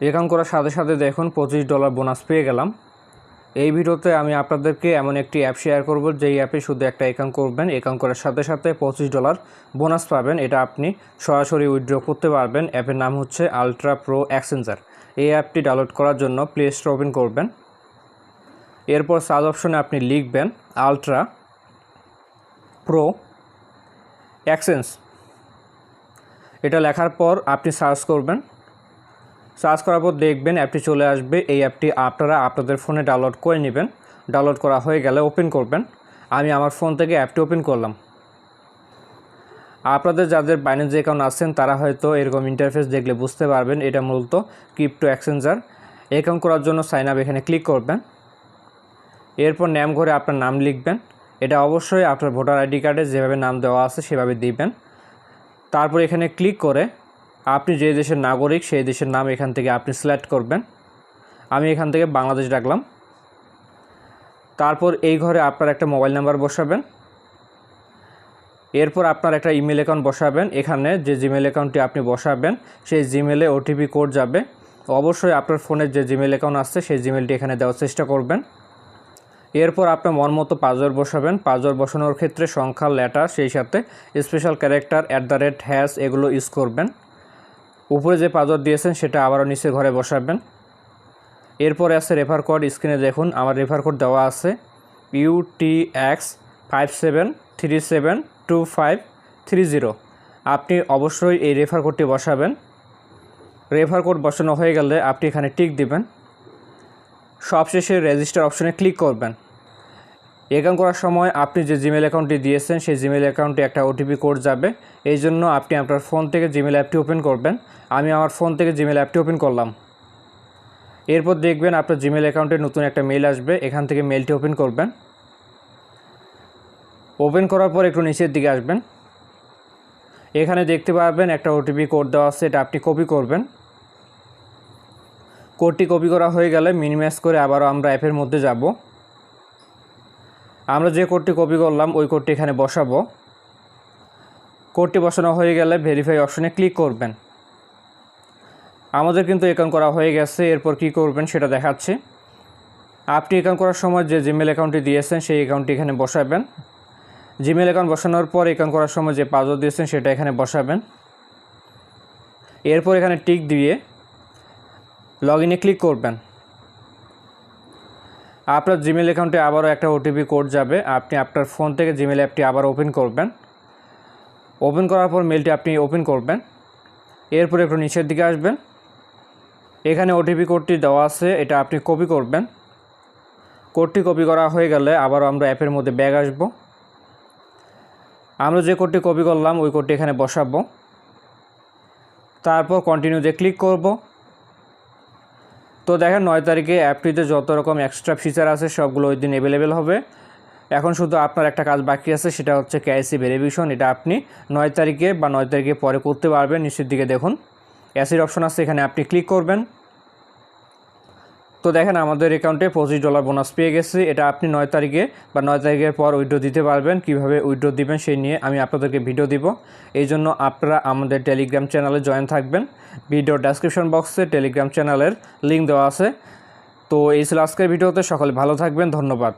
Account করার সাথে সাথে দেখুন পঁচিশ ডলার বোনাস পেয়ে গেলাম। এই ভিডিওতে আমি আপনাদেরকে এমন একটি অ্যাপ শেয়ার করব, যেই অ্যাপে শুধু একটা অ্যাকাউন্ট করবেন। অ্যাকাউন্ট করার সাথে সাথে পঁচিশ ডলার বোনাস পাবেন। এটা আপনি সরাসরি উইথড্র করতে পারবেন। অ্যাপের নাম হচ্ছে আলট্রা প্রো অ্যাক্সেঞ্জার। এই অ্যাপটি ডাউনলোড করার জন্য প্লে স্টোর ওপেন করবেন। এরপর সার্চ অপশনে আপনি লিখবেন আলট্রা প্রো এক্সচেঞ্জ এটা লেখার পর আপনি সার্চ করবেন সার্চ করার পর দেখবেন অ্যাপটি চলে আসবে। এই অ্যাপটি আপনারা আপনাদের ফোনে ডাউনলোড করে নেবেন। ডাউনলোড করা হয়ে গেলে ওপেন করবেন। আমি আমার ফোন থেকে অ্যাপটি ওপেন করলাম। আপনাদের যাদের বাইন্যান্স অ্যাকাউন্ট আছেন, তারা হয়তো এরকম ইন্টারফেস দেখলে বুঝতে পারবেন। এটা মূলত ক্রিপ্টো এক্সচেঞ্জার অ্যাকাউন্ট করার জন্য সাইন আপ এখানে ক্লিক করবেন। এরপর নাম ঘরে আপনার নাম লিখবেন। এটা অবশ্যই আপনার ভোটার আইডি কার্ডে যেভাবে নাম দেওয়া আছে, সেভাবে দিবেন। তারপর এখানে ক্লিক করে আপনি যে দেশের নাগরিক, সেই দেশের নাম এখান থেকে আপনি সিলেক্ট করবেন। আমি এখান থেকে বাংলাদেশ রাখলাম তারপর এই ঘরে আপনার একটা মোবাইল নাম্বার বসাবেন। এরপর আপনার একটা ইমেল অ্যাকাউন্ট বসাবেন। এখানে যে জিমেল অ্যাকাউন্টটি আপনি বসাবেন, সেই জিমেলে ওটিপি কোড যাবে। অবশ্যই আপনার ফোনের যে জিমেল অ্যাকাউন্ট আসছে সেই জিমেলটি এখানে দেওয়ার চেষ্টা করবেন। এরপর আপনার মন মতো পাসওয়ার্ড বসাবেন। পাসওয়ার্ড বসানোর ক্ষেত্রে সংখ্যা লেটার সেই সাথে special character at the rate hash এগুলো ইউজ করবেন। উপরে যে পাসওয়ার্ড দিয়েছেন, সেটা আবারও নিচে ঘরে বসাবেন। এরপরে আছে রেফার কোড স্ক্রিনে দেখুন, আমার রেফার কোড দেওয়া আছে। UT X five seven three seven two five three zero আপনি অবশ্যই এই রেফার কোডটি বসাবেন। রেফার কোড বসানো হয়ে গেলে আপনি এখানে টিক দিবেন। সবশেষে রেজিস্টার অপশনে ক্লিক করবেন। অ্যাকাউন্ট করার সময় আপনি যে জিমেল অ্যাকাউন্টটি দিয়েছেন, সেই জিমেল অ্যাকাউন্টে একটা ওটিপি কোড যাবে। এই জন্য আপনি আপনার ফোন থেকে জিমেল অ্যাপটি ওপেন করবেন। আমি আমার ফোন থেকে জিমেল অ্যাপটি ওপেন করলাম। এরপর দেখবেন আপনার জিমেল অ্যাকাউন্টে নতুন একটা মেল আসবে। এখান থেকে মেলটি ওপেন করবেন। ওপেন করার পর একটু নিচের দিকে আসবেন। এখানে দেখতে পাবেন একটা ওটিপি কোড দেওয়া আছে। এটা আপনি কপি করবেন। কোডটি কপি করা হয়ে গেলে মিনিমাইজ করে আবারও আমরা অ্যাপের মধ্যে যাব। আমরা যে কোডটি কপি করলাম, ওই কোডটি এখানে বসাবো। কোডটি বসানো হয়ে গেলে ভেরিফাই অপশনে ক্লিক করবেন। আমাদের কিন্তু অ্যাকাউন্ট করা হয়ে গেছে, এরপর কি করবেন সেটা দেখাচ্ছি। আপনি অ্যাকাউন্ট করার সময় যে জিমেল অ্যাকাউন্টটি দিয়েছেন, সেই অ্যাকাউন্টটি এখানে বসাবেন। জিমেল অ্যাকাউন্ট বসানোর পর অ্যাকাউন্ট করার সময় যে পাসওয়ার্ড দিয়েছেন, সেটা এখানে বসাবেন। এরপর এখানে টিক দিয়ে লগ ইনে ক্লিক করবেন। আপনার জিমেল অ্যাকাউন্টে আবারও একটা ওটিপি কোড যাবে। আপনি আপনার ফোন থেকে জিমেল অ্যাপটি আবার ওপেন করবেন। ওপেন করার পর মেলটি আপনি ওপেন করবেন। এরপর একটু নিচের দিকে আসবেন। এখানে ওটিপি কোডটি দেওয়া আছে, এটা আপনি কপি করবেন। কোডটি কপি করা হয়ে গেলে আবারও আমরা অ্যাপের মধ্যে ব্যাগ আসব। আমরা যে কোডটি কপি করলাম, ওই কোডটি এখানে বসাবো। তারপর কন্টিনিউতে ক্লিক করব। তো দেখেন নয় তারিখে অ্যাপটিতে যত রকম এক্সট্রা ফিচার আছে সবগুলো ওই দিন অ্যাভেলেবেল হবে। এখন শুধু আপনার একটা কাজ বাকি আছে, সেটা হচ্ছে কেআইসি ভেরিফিকেশন এটা আপনি নয় তারিখে বা নয় তারিখে পরে করতে পারবেন। নিচের দিকে দেখুন। অ্যাসির অপশন আছে, এখানে আপনি ক্লিক করবেন। তো দেখেন আমাদের অ্যাকাউন্টে পঁচিশ ডলার বোনাস পেয়ে গেছে। এটা আপনি নয় তারিখে বা নয় তারিখের পর উইড্রো দিতে পারবেন। কীভাবে উইড্রো দিবেন সেই নিয়ে আমি আপনাদেরকে ভিডিও দিব। এই জন্য আপনারা আমাদের টেলিগ্রাম চ্যানেলে জয়েন থাকবেন। ভিডিও ডেসক্রিপশন বক্সে টেলিগ্রাম চ্যানেলের লিঙ্ক দেওয়া আছে। তো এই ছিল আজকের ভিডিওতে সকলে ভালো থাকবেন। ধন্যবাদ।